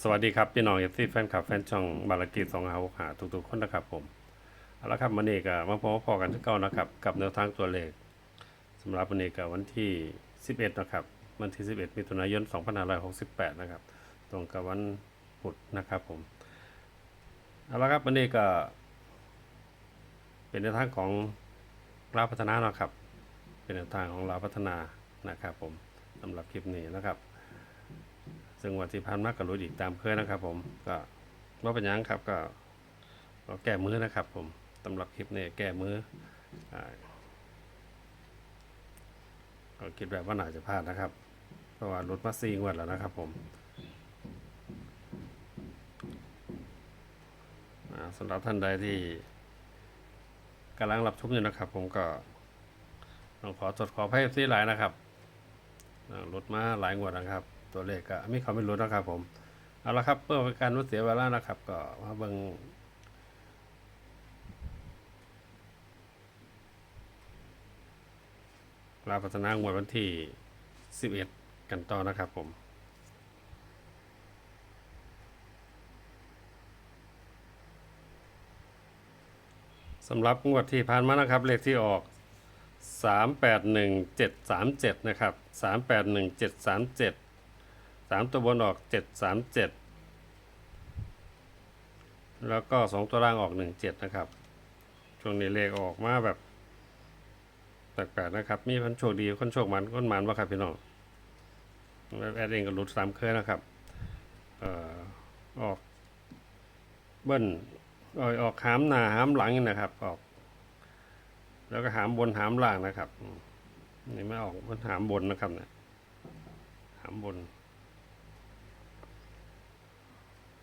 สวัสดีครับ พี่น้องเอฟซีแฟนคลับแฟนช่องบาลกีสองหาหาทุกๆคนนะครับผมเอาละครับวันนี้ก็มาพบพอกันที่เก่านะครับ กับแนวทางตัวเลขสำหรับวันนี้ก็วันที่ 11 นะครับ วันที่ 11มิถุนายน 2568 นะครับ ตรงกับวันพุธนะครับผมเอาละครับวันนี้ก็เป็นแนวทางของลาพัฒนานะครับ เป็นแนวทางของลาพัฒนานะครับ ผมสำหรับคลิปนี้นะครับ ซึ่งวันที่ผ่านมาก็รู้อีกตามเคยนะครับ ผมก็ว่าเป็นยังครับก็ก็แก้มือนะครับ ผมสำหรับคลิปนี้แก้มือก็คิดแบบว่าหน่าจะพลาดนะครับ เพราะว่ารถมาซีงวดแล้วนะครับ ผมสำหรับท่านใดที่กำลังรับชมอยู่นะครับ ผมก็ต้องขอจดขอให้ซีหลายนะครับรถมาหลายงวดนะครับ ตัวเลขก็ไม่เขาไม่รู้นะครับผมเอาละครับเพื่อเป็นการลดเสียเวลานะครับ ก็มาเบิ่งลาพัฒนางวดวันที่ 11 กันต่อนะครับผมสำหรับงวดที่ผ่านมานะครับ เลขที่ออก 381737 นะครับ 381737 สามตัวบนออกเจ็ดสามเจ็ดแล้วก็สองตัวล่างออกหนึ่งเจ็ดนะครับ ช่วงนี้เลขออกมาแบบแปลกๆนะครับ มีคนโชคดีคนโชคมันคนมันว่าครับพี่น้องแอดเองก็หลุดสามเคยนะครับเอ่อออกเบิ้ลเอ่ออกหามหน้าหามหลังนี่นะครับ ออก แล้วก็หามบนหามล่างนะครับนี่ไม่ออกมันหามบนนะครับเนี่ยหามบน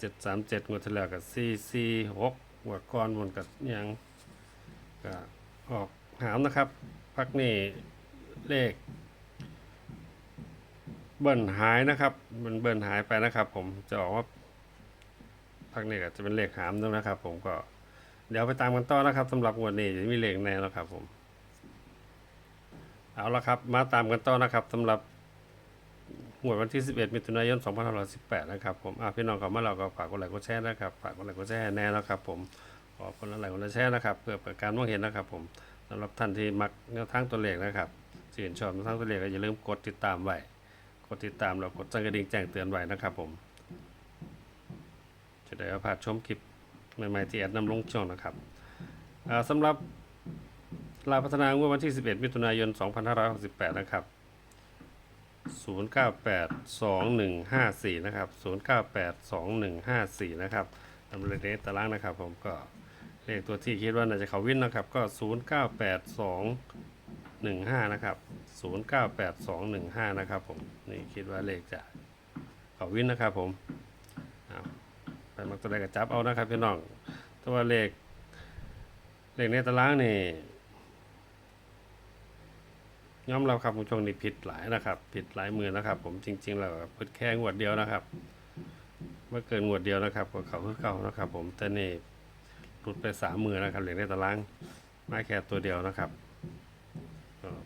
เจ็ดสามเจ็ดงวดที่แล้วกับสี่สี่หกงวดก่อนบนกับยังก็ออกหามนะครับ พักนี่เลข เบิ้ลหายนะครับ มันเบิ้ลหายไปนะครับ ผมจะออกว่าพักนี้ก็จะเป็นเลขหามด้วยนะครับ ผมก็เดี๋ยวไปตามกันต่อนะครับสำหรับงวดนี้จะมีเลขแน่แล้วครับ ผม เอาละครับ มาตามกันต่อนะครับสำหรับ งวดวันที่ 11 มิถุนายน 2518 นะครับผมอะพี่น้องข้ามาเราก็ฝากกดไลค์กดแชร์นะครับ ฝากกดไลค์กดแชร์แน่นะครับผม ขอคนละไลค์คนละแชร์นะครับ เพื่อเปิดการมองเห็นนะครับผมสำหรับท่านที่มักแนวทางตัวเลขนะครับชื่นชอบแนวทางตัวเลขก็อย่าลืมกดติดตามไว้ กดติดตามแล้วกดสั่นกระดิ่งแจ้งเตือนไว้นะครับผม จะได้พลาดชมคลิปใหม่ๆที่แอดนำลงช่องนะครับอ่าสำหรับลาพัฒนางวดวันที่ 11 มิถุนายน 2568 นะครับ 09821154 นะครับ 09821154 นะครับตำเลขตารางนะครับ ผมก็เลขตัวที่คิดว่าน่าจะเขาวินนะครับ ก็ 098215 นะครับ 098215 นะครับผม นี่คิดว่าเลขจะเขาวินนะครับผมไปมักตัวใดก็จับเอานะครับพี่น้อง ตัวเลขเลขในตารางนี่ ยอมรับครับผมช่วงนี้ผิดหลายนะครับ ผิดหลายมือนะครับ ผมจริงๆแล้วก็ผิดแค่งวดเดียวนะครับเมื่อเกินงวดเดียวนะครับก็เขาคือเก่านะครับ ผมแต่นี่หลุดไปสามมือนะครับเหรียญในตารางมาแค่ตัวเดียวนะครับ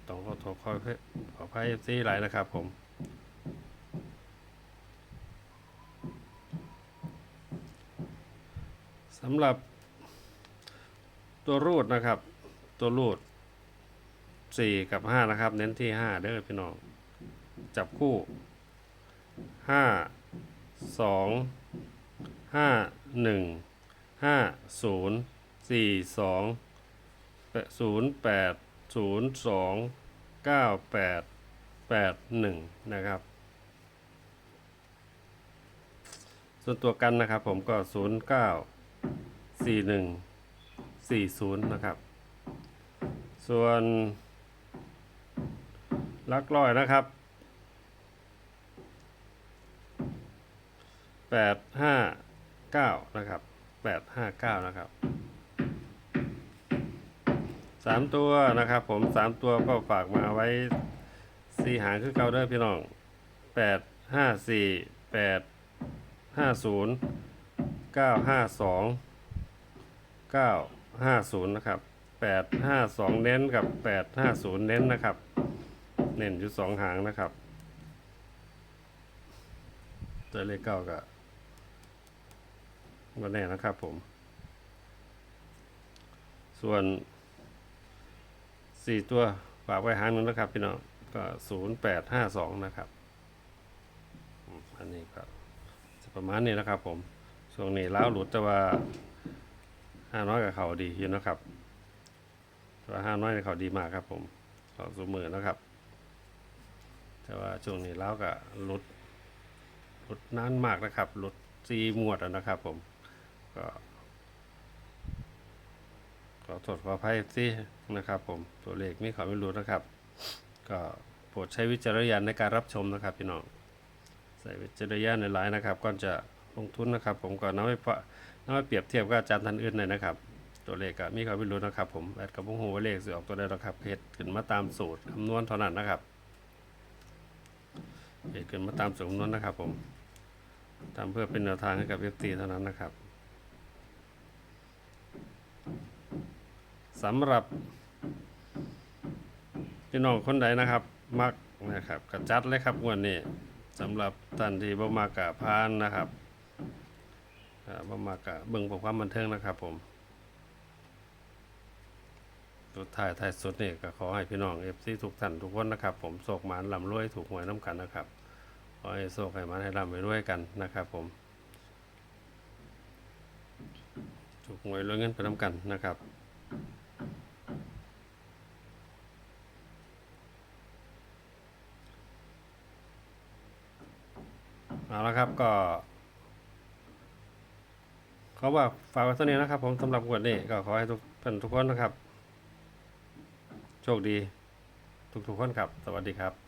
ต้องขอโทษขอขอขออภัยซีหลายนะครับ ผมสำหรับตัวรูดนะครับ ตัวรูด สี่กับห้านะครับ เน้นที่ห้าเด้อพี่น้อง จับคู่ห้าสองห้าหนึ่งห้าศูนย์สี่สองศูนย์แปดศูนย์สองเก้าแปดแปดหนึ่งนะครับ ส่วนตัวกันนะครับผมก็ศูนย์เก้าสี่หนึ่งสี่ศูนย์นะครับ ส่วน ลักลอยนะครับแปดห้าเก้านะครับแปดห้าเก้านะครับสามตัวนะครับ ผมสามตัวก็ฝากมาไว้สี่หางคือเก่าเด้อพี่น้องแปดห้าสี่แปดห้าศูนย์เก้าห้าสองเก้าห้าศูนย์นะครับแปดห้าสองเน้นกับแปดห้าศูนย์เน้นนะครับ เน้นอยู่สองหางนะครับตัวเลขเก้ากับวันแน่นะครับผม ส่วนสี่ตัวฝากไว้หางนึงนะครับพี่น้องก็ศูนย์แปดห้าสองนะครับอันนี้ก็จะประมาณนี้นะครับผม ช่วงนี้ล้าวหลุดแต่ว่าห้าน้อยกับเขาดีอยู่นะครับแต่ว่าห้าน้อยกับเขาดีมากครับผมเขาสูมือนะครับ แต่ว่าช่วงนี้ล้าวกับหลุดลดนานมากนะครับลดซีหมวดนะครับผมก็ขอโทษขออภัยที่นะครับ ผมตัวเลขไมีขอไม่รู้นะครับ ก็โปรดใช้วิจารณญาณในการรับชมนะครับพี่น้องใส่วิจารณญาณในไลน์นะครับก่อนจะลงทุนนะครับ ผมก็นำไปปะนำไปเปรียบเทียบกับอาจารย์ท่านอื่นหน่อยนะครับ ตัวเลขก็มีขอไม่รู้นะครับ ผมแอดกับพงหูว่าเลขสิออกตัวใดหรอครับเฮ็ดขึ้นมาตามสูตรคำนวณเท่านั้นนะครับ เฮ็ดขึ้นมาตามสูตรคำนวณนะครับผมทำเพื่อเป็นแนวทางให้กับเอฟซีเท่านั้นนะครับสำหรับพี่น้องคนใดนะครับ มักนะครับกระจัดเลยครับงวันนี้สำหรับท่านที่บ่มากะพานนะครับบ่มากะเบิ่งเพื่อความบันเทิงนะครับผม สุดท้ายท้ายสุดนี่ก็ขอให้พี่น้องเอฟซีทุกท่านทุกคนนะครับ ผมโศกหมานลำรวยถูกหวยน้ำกันนะครับ ขอให้โศกให้หมันให้ร่ำให้รวยกันนะครับผมถูกหวยรวยเงินไปน้ำกันนะครับเอาละครับก็เขาว่าฝากไว้เท่านี้นะครับ ผมสำหรับงวดนี้ก็ขอให้ทุกท่านทุกคนนะครับ โชคดี ทุกๆคนครับ สวัสดีครับ